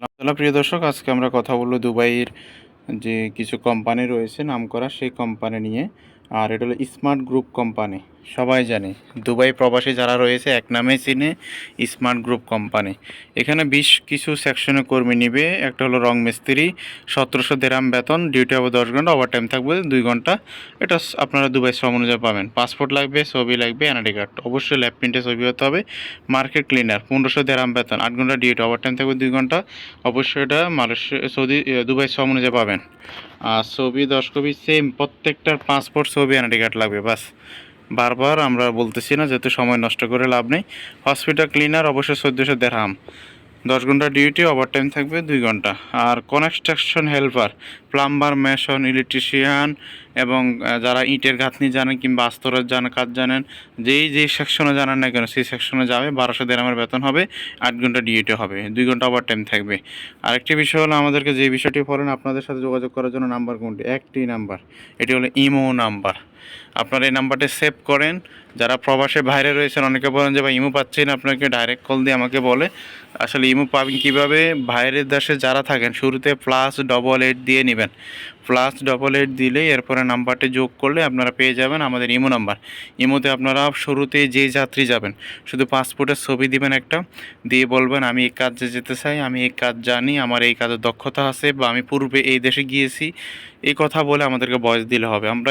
Hello প্রিয় দর্শক, আজকে আমরা কথা বলব দুবাইয়ের যে কিছু কোম্পানি রয়েছে নাম করা সেই কোম্পানি নিয়ে। আর এটা হলো স্মার্ট গ্রুপ কোম্পানি সবাই জানে। দুবাই প্রবাসী যারা রয়েছে, এক নামে চিনে স্মার্ট গ্রুপ কোম্পানি। এখানে বেশ কিছু সেকশনে কর্মী নিবে। একটা হলো রং মিস্ত্রি, সতেরোশো দেরাম বেতন ডিউটি হবে দশ ঘণ্টা ওভার টাইম থাকবে দুই ঘণ্টা। এটা আপনারা দুবাই শ্রম অনুযায়ী পাবেন। পাসপোর্ট লাগবে, ছবি লাগবে এনআইডি কার্ড। অবশ্যই ল্যাব প্রিন্টে ছবি হতে হবে। মার্কেট ক্লিনার পনেরোশো দেরাম বেতন, আট ঘণ্টা ডিউটি ওভার টাইম থাকবে দুই ঘণ্টা। অবশ্যই এটা মালয়েশিয়া সৌদি দুবাই শ্রম অনুযায়ী পাবেন। আর ছবি, দশ কপি সেম প্রত্যেকটার পাসপোর্ট ছবি এনআইডি কার্ড লাগবে, বাস। বারবার আমরা বলতেছি না, যেহেতু সময় নষ্ট করে লাভ নেই। হসপিটাল ক্লিনার অবশ্যই চোদ্দোশো দেড়হাম দশ ঘণ্টা ডিউটি ওভার টাইম থাকবে দুই ঘণ্টা। আর construction helper plumber, mason, electrician এবং যারা ইটের গাঁথনি জানেন কিংবা আস্তরের জানেন কাজ জানেন, যেই যেই সেকশনে জানেন না কেন, সেই সেকশনে যাবে, বারোশো দেড়হামের বেতন হবে, আট ঘণ্টা ডিউটি হবে, দুই ঘণ্টা ওভার টাইম থাকবে। আরেকটি বিষয় হলো, আমাদেরকে যে বিষয়টি বলেন আপনাদের সাথে যোগাযোগ করার জন্য নাম্বার কোনটি? একটি নাম্বার, এটি হলো ইমো নাম্বার। আপনারা এই নাম্বারটি সেভ করেন, যারা প্রবাসে বাইরে রয়েছেন, অনেকে বলেন যে, ভাই, ইমো পাচ্ছি না, আপনাকে ডাইরেক্ট কল দিয়ে আমাকে বলে। আসলে ইমো পাবেন কীভাবে? বাইরের দেশে যারা থাকেন, শুরুতে প্লাস ডবল এইট দিয়ে নেবেন। প্লাস ডবল এইট দিলে এরপরে নাম্বারটি যোগ করলে আপনারা পেয়ে যাবেন আমাদের ইমো নাম্বার। ইমোতে আপনারা শুরুতে যে যাত্রী যাবেন, শুধু পাসপোর্টের ছবি দিবেন একটা, দিয়ে বলবেন, আমি এই কাজে যেতে চাই, আমি এই কাজ জানি, আমার এই কাজের দক্ষতা আছে বা আমি পূর্বে এই দেশে গিয়েছি। এই কথা বলে আমাদেরকে বয়স দিলে হবে। আমরা